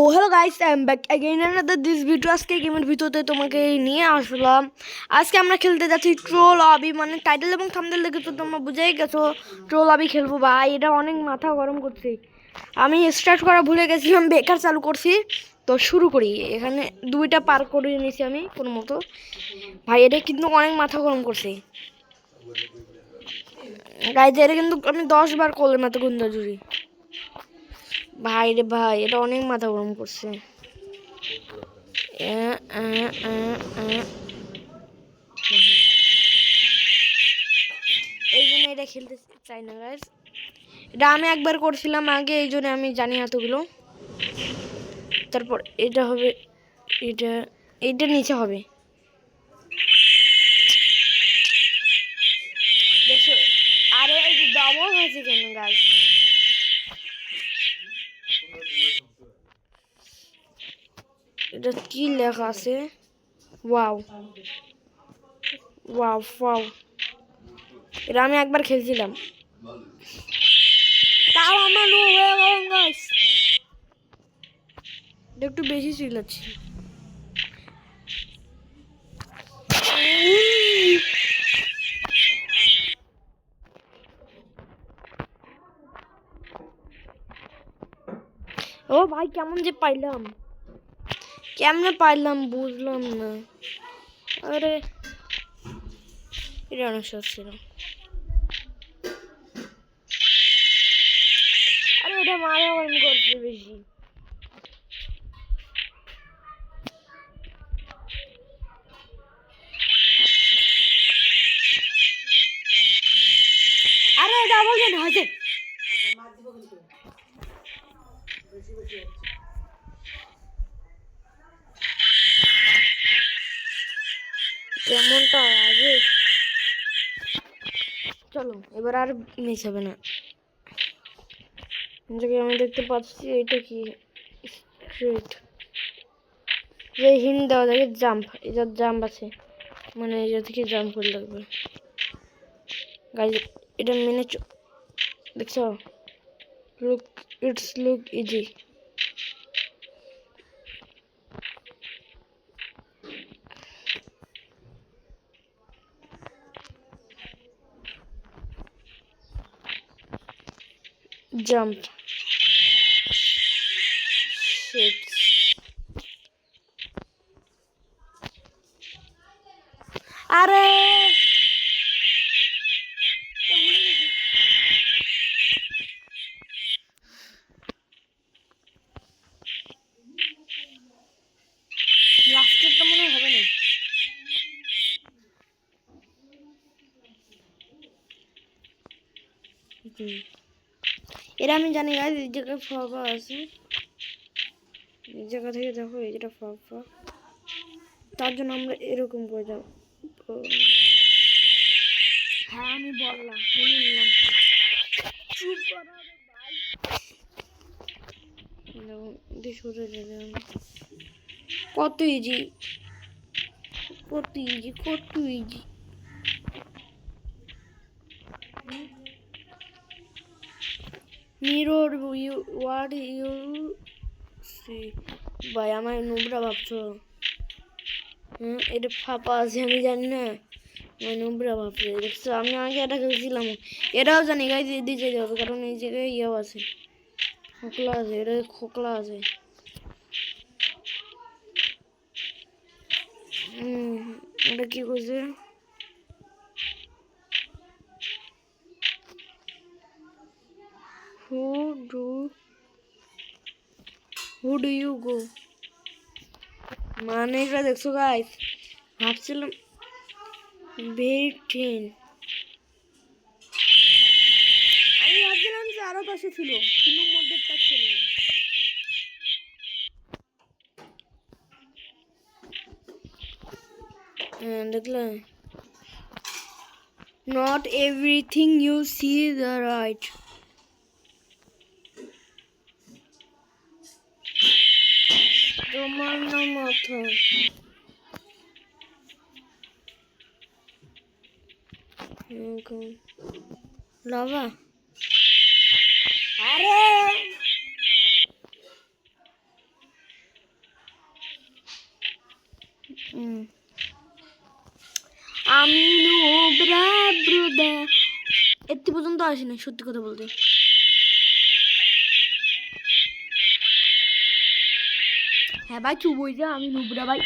O hello guys I am back again another this video আজকে গেমের ভিতরতে তোমাকে নিয়ে আসলাম। আজকে আমরা খেলতে যাচ্ছি ট্রোল অবি মানে টাইটেল এবং থামদের লেগে তো তোমরা বুঝেই গেছো ট্রোল অবি খেলব। ভাই, এটা অনেক মাথা গরম করছে। আমি স্টার্ট করা ভুলে গেছিলাম বেকার চালু করছি। তো শুরু করি, এখানে দুইটা পার করে নিয়েছি আমি, কোনো মতো। ভাই, এটা কিন্তু অনেক মাথা গরম করছে। গাইজ এটা কিন্তু আমি দশ বার করলাম এত গুন্দা জুড়ি ভাই রে ভাই, এটা অনেক মাথা গরম করছে। এই জন্য এটা খেলতে চাই না গাইজ এটা আমি একবার করছিলাম আগে, এই জন্য আমি জানি এতগুলো। তারপর এটা হবে, এটা এইটা নিচে হবে। দেখো, আরে এই যে ডবল হয়েছে কেন গাছ এটা কি লেখা আছে ওয়াও ওয়াও ওয়াও এটা আমি একবার খেলছিলাম তাও আমার লো হয়ে গেলাম গাছ এটা একটু বেশি চিল্লাচ্ছি ও ভাই কেমন যে পাইলাম কেমনে পাইলাম বুঝলাম না আরে এটা অনেক সহজ ছিল আরে এটা মারা গরম করছে বেশি এবার আর মিস না। আমি দেখতে পাচ্ছি এটা কি? স্ট্রেট যে হিন দেওয়া যায় জাম্প এটার জাম্প আছে। মানে এটা থেকে জাম্প করে লাগবে। গাইজ এটা মেনে দেখছ? Look it's look easy jump আমি জানি গাইজ এই জায়গায় ফাঁকা আছে। এই জায়গা থেকে দেখো, এই যেটা ফাঁকা তার জন্য আমরা এরকম করে যাব। হ্যাঁ আমি বললাম শুনে নিলাম। কত ইজি কত ইজি কত easy mirror what you see ভাই আমার নোবরা ভাবছ। হুম, এটা ফাঁপা আছে, আমি জানি না। আমার নোবরা ভাবছে। দেখছ, আমি আগে এটা খেলছিলাম। এটাও জানি গাই দিয়ে যেতে হবে কারণ এই জায়গায় ইয়েও আছে। খোকলা আছে, এটা খোকলা আছে। হুম, এটা কি করছে? Who do Who do you go? মানে এটা দেখছ গাইস ভাবছিলাম ভেরি টেন আমি ভাবছিলাম যে আরও পাশে ছিল কিন্তু মধ্যেটা ছিল না। হ্যাঁ দেখলাম not everything you see the right তোমার নাম অথর লাভা আরে! আমি নোবরা ব্রুদা। এতে পর্যন্ত আসি না সত্যি কথা বলতে। হ্যাঁ ভাই, চুপ হয়ে যা, আমি নুবরা ভাই।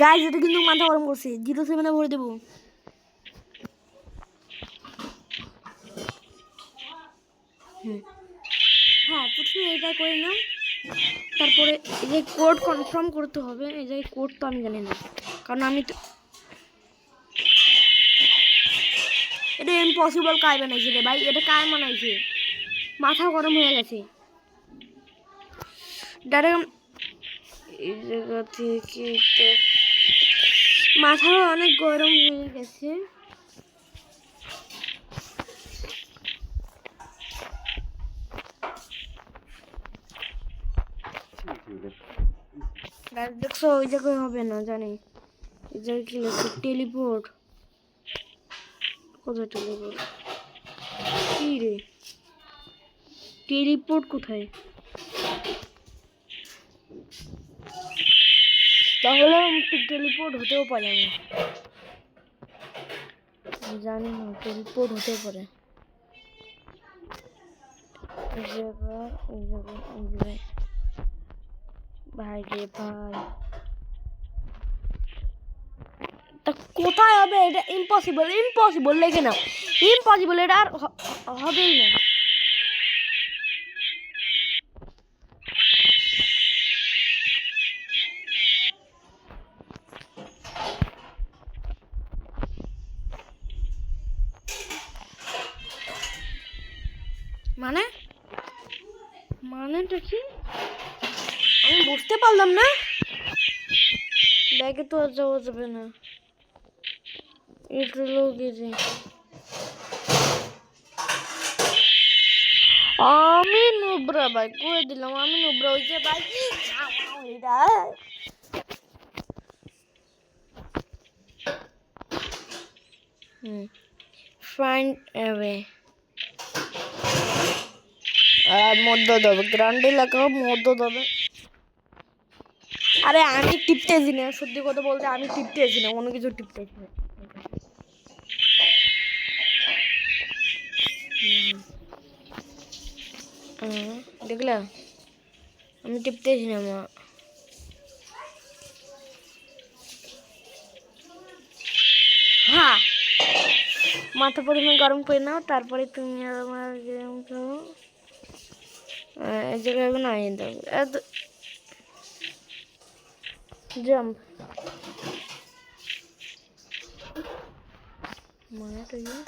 গাইজ এটা কিন্তু মাথা গরম করছে। জিরো সেভেনে ভরে দেবো। হ্যাঁ প্রথমে এটা করে নাও। তারপরে এই যে কোড কনফার্ম করতে হবে। এই যে কোড তো আমি জানি না। কারণ আমি তো এটা ইম্পসিবল কায় বানাইছে রে ভাই। এটা কায় বানাইছে মাথা গরম হয়ে গেছে। ডাইরেক্ট এই জায়গা থেকে তো মাথা অনেক গরম হয়ে গেছে। দেখছ, ওই জায়গায় হবে না, জানি। এই জায়গায় কি টেলিপোর্ট। কোথায় টেলিপোর্ট? কি রে? টেলিপোর্ট কোথায়? তাহলে টেলিপোর্ট হতেও পারে আমি। আমি জানি না টেলিপোর্ট হতেও পারে। ভাই রে ভাই। তা কোথায় হবে? এটা ইম্পসিবল ইম্পসিবল লেগে না ইম্পসিবল এটা আর হবেই না। মানে? মানেটা কি? আমি বুঝতে পারলাম না। ব্যাগে তো আর যাওয়া যাবে না। এটা লোক আমি নুবরা ভাই করে দিলাম আমি নুবরা ওই যে ভাই। হুম ফাইন্ড অ্যাওয়ে দেবে গ্রান্ডে মধ্য দেবে আরে আমি টিপতেছি না, সত্যি কথা বলতে আমি টিপতেছি না কোনো কিছু টিপতেছি দেখলা? আমি টিপতেছি না, মা। হ্যাঁ মাথা পরিমাণ গরম করে নাও, তারপরে তুমি আর আমার গরম করো আহ, এই জায়গায় না এত জাম্প মানে তো ইয়ে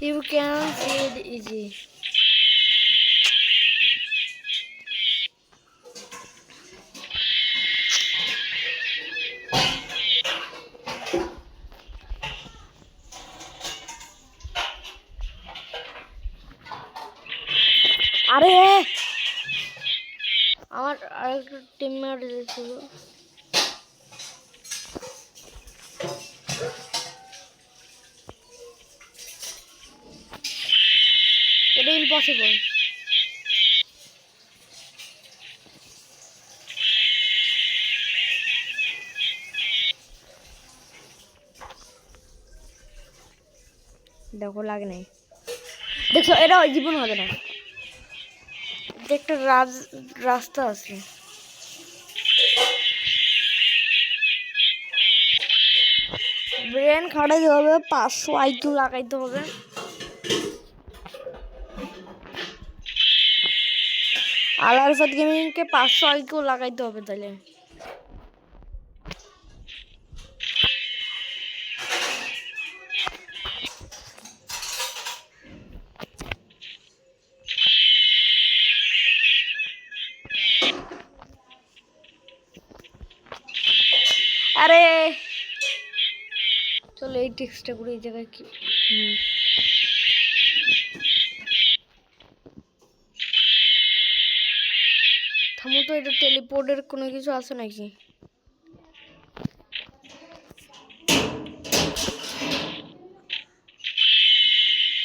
You can see it easy. আমার আরেকটা টিমমেট ছিল এটা ইম্পসিবল দেখো লাগে নাই। দেখছ এটা জীবন হবে না। একটা রাস্তা আছে। ব্রেন খাটাইতে হবে, পাঁচশো আইকিউ লাগাইতে হবে। আলার আলারফাত গেমিংকে পাঁচশো আইকিউ লাগাইতে হবে তাহলে আরে চলো এই টেক্সটটা করে এই জায়গায় কি। থামো তো, এটা টেলিপোর্টের কোনো কিছু আছে নাকি?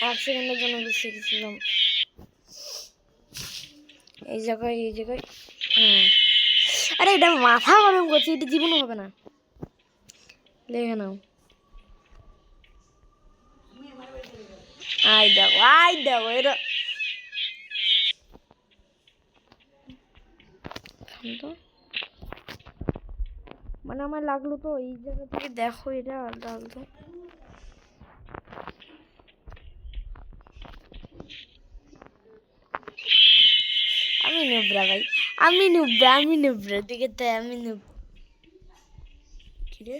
এক সেকেন্ডের জন্য বেশি গেছিলাম। এই জায়গায় এই জায়গায় আরে, এটা মাথা গরম করছে, এটা জীবনও হবে না। লেখে নাও। আই দেখো আই দেখো এটা মানে আমার লাগল তো এই জায়গা থেকে দেখো এটা লাগল। আমি নুবরা ভাই আমি নুবরা আমি নুবরা দিকে তাই আমি নুব কিরে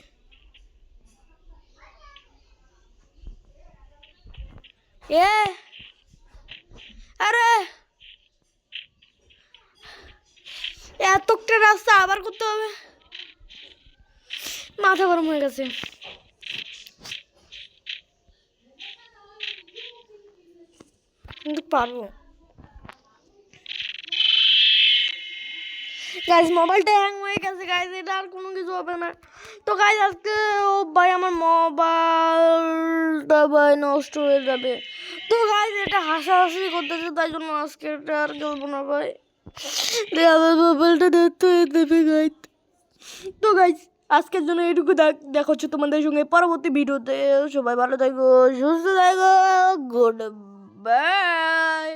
এ আরে এতটা রাস্তা আবার করতে হবে। মাথা গরম হয়ে গেছে। কিন্তু পারব। গাইজ মোবাইলটা হ্যাং হয়ে গেছে। গাইজ এটা আর কোনো কিছু হবে না। তো গাইজ আজকে, ও ভাই আমার মোবাইলটা ভাই নষ্ট হয়ে যাবে। তো গাইজ এটা হাসাহাসি করতেছে, তাই জন্য আজকে এটা আর খেলব না ভাই। আমার মোবাইলটা নষ্ট হয়ে দেবে গাইজ তো গাইজ আজকের জন্য এটুকু দেখা হচ্ছে তোমাদের সঙ্গে পরবর্তী ভিডিওতে। সবাই ভালো থাকো, সুস্থ থাকো গুড বাই